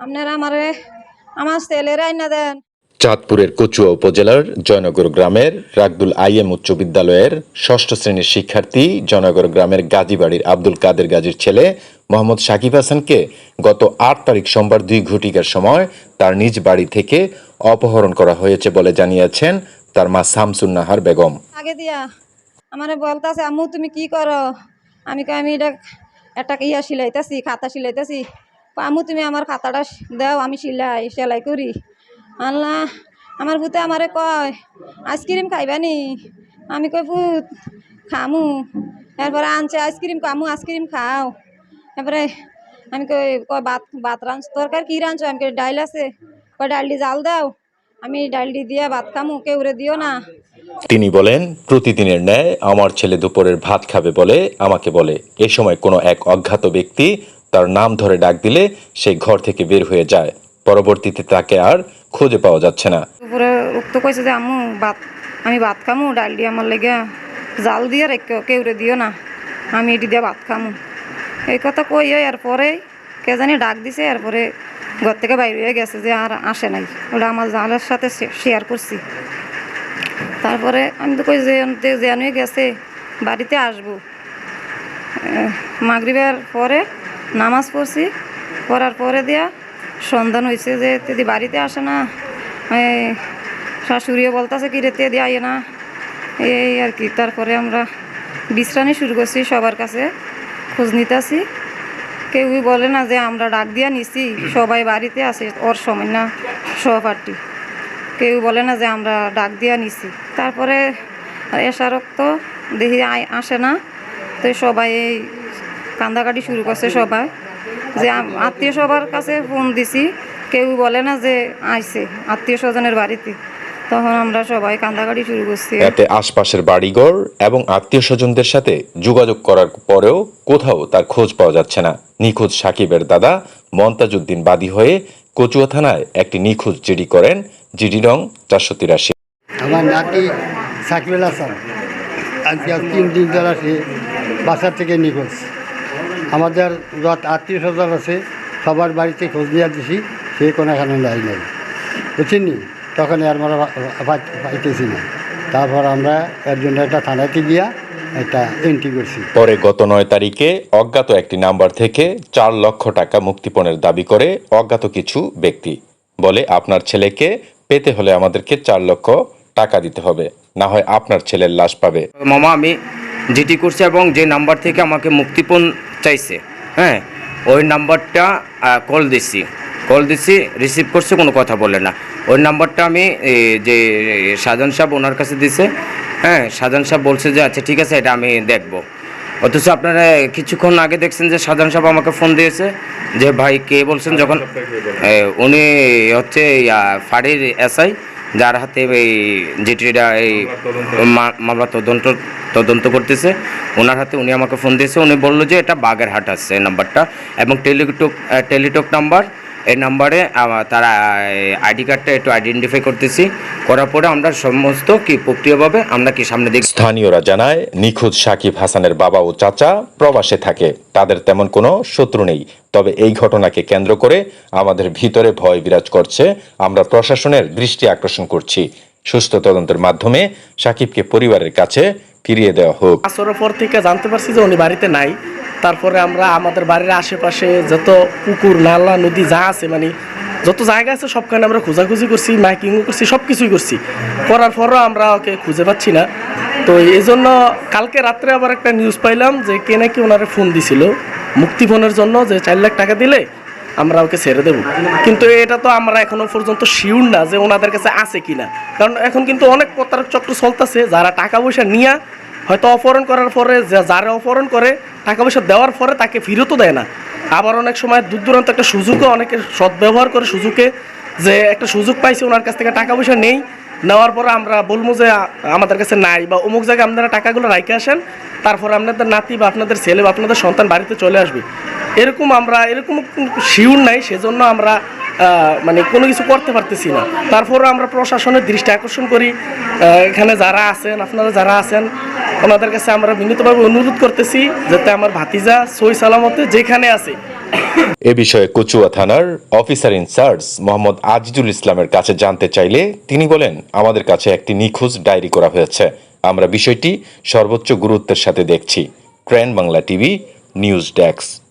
আপনারা আমারে আমার ছেলেরাই না দেন। চাঁদপুরের কচুয়া উপজেলার জয়নগর গ্রামের রাগদুল আইএম উচ্চ বিদ্যালয়ের ষষ্ঠ শ্রেণির শিক্ষার্থী জয়নগর গ্রামের গাজীবাড়ির আব্দুল কাদের গাজীর ছেলে মোহাম্মদ সাকিব হাসানকে গত আট তারিখ সোমবার দুই ঘটিকার সময় তার নিজ বাড়ি থেকে অপহরণ করা হয়েছে বলে জানিয়েছেন তার মা শামসুন নাহার বেগম। আগে দিয়া আমারে বলতাছে আম্মু তুমি কি করো? আমি আমি এটা একটা ইয়া সিলাইতেছি খাতা সিলাইতেছি আম্মু তুমি আমার খাতাটা দাও, আমি সিলাই, সেলাই করি। আল্লাহ, আমার ভূতে আমারে কয়, আইসক্রিম খাইবানি আমি কই, ভূত, খামু। এরপরে আনছে, আইসক্রিম কামু আইসক্রিম খাও। তারপরে আমি কই, কয়, ভাত ভাত রাঁধছ, তরকারি কী রাঁধছো? আমি কই, ডাইল আছে। কয় ডালডি জাল দাও, আমি ডালডি দিয়ে ভাত খামু কেউরে দিও না। তিনি বলেন, প্রতিদিনের ন্যায় আমার ছেলে দুপুরের ভাত খাবে বলে আমাকে বলে। এ সময় কোনো এক অজ্ঞাত ব্যক্তি তার নাম ধরে ডাক দিলে সে ঘর থেকে বের হয়ে যায়। পরবর্তীতে তাকে আর খুঁজে পাওয়া যাচ্ছে না। উক্ত কইছে যে, আম্মু, ভাত, আমি ভাত খামু, ডাল দিয়ে আমার লেগে জাল দিয়ে রেখো কেউরে দিও না, আমি এটি দিয়ে ভাত খামু। এই কথা কই এরপরে কে জানি ডাক দিছে এরপরে ঘর থেকে বাইরে হয়ে গেছে যে, আর আসে নাই, ওটা আমার জালের সাথে শেয়ার করছি। তারপরে আমি তো কই যে জেনুয়ে গেছে, বাড়িতে আসব। মাগরিবের পরে নামাজ পড়ছি, পড়ার পরে দিয়া সন্ধান হয়েছে যে, দিদি বাড়িতে আসে না। শাশুড়িও বলতেছে কি রে, তেদি আইয়ে না। এই আর কি, তারপরে আমরা বিশ্রানি শুরু করছি সবার কাছে, খোঁজ নিতেছি। কেউই বলে না যে, আমরা ডাক দিয়া নিছি, সবাই বাড়িতে আছে ওর সময় না, সহপাঠী। কেউ বলে না যে, আমরা ডাক দিয়া নিছি। তারপরে এসারক তো দেখি আসে না, তো সবাই কান্দাকাটি শুরু করছে সবাই। যে আত্মীয় সবার কাছে ফোন দিছি কেউ বলে না যে আইছে আত্মীয় স্বজনের বাড়িতে। তখন আমরা সবাই কান্দাকাটি শুরু করছি। এতে আশপাশের বাড়িঘর এবং আত্মীয় স্বজনদের সাথে যোগাযোগ করার পরেও কোথাও তার খোঁজ পাওয়া যাচ্ছে না। নিখোঁজ সাকিবের দাদা মন্তাজউদ্দিন বাদী হয়ে কচুয়া থানায় একটি নিখোঁজ জিডি করেন জিডি রং চারশো তিরাশি। আমার নাতি সাকিবুল হাসান আজকে তিন দিন ধরে সে বাসার থেকে নিখোঁজ। আমাদের যত আত্মীয় স্বজন আছে সবার বাড়িতে খোঁজ নিয়ে দিছি সে কোনো এখানে নাই নাই। বুঝছেন নি তখন আর আমরা পাইতেছি না। তারপর আমরা এর জন্য একটা থানাতে গিয়া একটা এন্ট্রি করছি। পরে গত নয় তারিখে অজ্ঞাত একটি নাম্বার থেকে চার লক্ষ টাকা মুক্তিপণের দাবি করে অজ্ঞাত কিছু ব্যক্তি বলে আপনার ছেলেকে পেতে হলে আমাদেরকে চার লক্ষ টাকা দিতে হবে। না হয় আপনার ছেলের লাশ পাবে। মামা আমি জিটি করছি এবং যে নাম্বার থেকে আমাকে মুক্তিপণ চাইছে। হ্যাঁ ওই নাম্বারটা কল দিছি। কল দিছি রিসিভ করছে, কোনো কথা বলে না। ওই নাম্বারটা আমি যে, সাজান সাহেব ওনার কাছে দিছে। হ্যাঁ সাজান সাহেব বলছে যে আচ্ছা ঠিক আছে, এটা আমি দেখব। অথচ আপনারা কিছুক্ষণ আগে দেখছেন যে, সাজান সাহেব আমাকে ফোন দিয়েছে যে, ভাই, কে বলছেন? যখন উনি হচ্ছে ফাঁড়ির এসআই। যার হাতে এই জিটিডা এই মামলা তদন্ত তদন্ত করতেছে। ওনার হাতে উনি আমাকে ফোন দিয়েছে। উনি বলল যে, এটা বাগেরহাট আছে নাম্বারটা এবং টেলিটক টেলিটক নাম্বার এই নাম্বারে তারা আইডি কার্ডটা একটু আইডেন্টিফাই করতেছি। করার পরে আমরা সমস্ত কি প্রক্রিয়াভাবে আমরা কি সামনে দেখছি? স্থানীয়রা জানায় নিখোঁজ সাকিব হাসানের বাবা ও চাচা প্রবাসে থাকে। তাদের তেমন কোনো শত্রু নেই। তবে এই ঘটনাকে কেন্দ্র করে আমাদের ভিতরে ভয় বিরাজ করছে। আমরা প্রশাসনের দৃষ্টি আকর্ষণ করছি। সুস্থ তদন্তের মাধ্যমে সাকিবকে পরিবারের কাছে ফিরিয়ে দেওয়া হোক। আসরের পর থেকে জানতে পারছি যে উনি বাড়িতে নাই। তারপরে আমরা আমাদের বাড়ির আশেপাশে যত পুকুর, নালা, নদী যা আছে মানে যত জায়গা আছে, সবখানে আমরা খোঁজাখুঁজি করছি, মাইকিংও করছি সব কিছুই করছি। করার পরও আমরা ওকে খুঁজে পাচ্ছি না। তো এই জন্য কালকে রাত্রে আবার একটা নিউজ পাইলাম যে কে নাকি ওনারে ফোন দিছিল মুক্তিপণের জন্য যে চার লাখ টাকা দিলে আমরা ওকে ছেড়ে দেবো। কিন্তু এটা তো আমরা এখনও পর্যন্ত শিউর না যে ওনাদের কাছে আছে কি না কারণ এখন কিন্তু অনেক প্রতারক চক্র চলতেছে, যারা টাকা পয়সা নিয়ে হয়তো অপহরণ করার পরে যারা অপহরণ করে টাকা পয়সা দেওয়ার পরে তাকে ফেরতও দেয় না। আবার অনেক সময় দূর দূরান্ত একটা সুযোগও অনেকে সদ্ব্যবহার করে সুযোগে যে একটা সুযোগ পাইছে, ওনার কাছ থেকে টাকা পয়সা নেই। নেওয়ার পরে আমরা বলব যে, আমাদের কাছে নাই। বা অমুক জায়গায় আপনারা টাকাগুলো রাইখে আসেন, তারপর আপনাদের নাতি বা আপনাদের ছেলে বা আপনাদের সন্তান বাড়িতে চলে আসবে। এরকম আমরা, এরকম শিউর নাই, সেজন্য আমরা মানে কোনো কিছু করতে পারতেছি না। তারপরও আমরা প্রশাসনের দৃষ্টি আকর্ষণ করি। এখানে যারা আছেন, আপনারা যারা আছেন ওনাদের কাছে আমরা বিনীতভাবে অনুরোধ করতেছি যাতে আমার ভাতিজা সই সালামতে যেখানে আছে। এ বিষয়ে কচুয়া থানার অফিসার ইনচার্জ মোহাম্মদ আজিজুল ইসলামের কাছে জানতে চাইলে তিনি বলেন, আমাদের কাছে একটি নিখোঁজ ডায়েরি করা হয়েছে। আমরা বিষয়টি সর্বোচ্চ গুরুত্বের সাথে দেখছি। Train Bangla TV, news desk.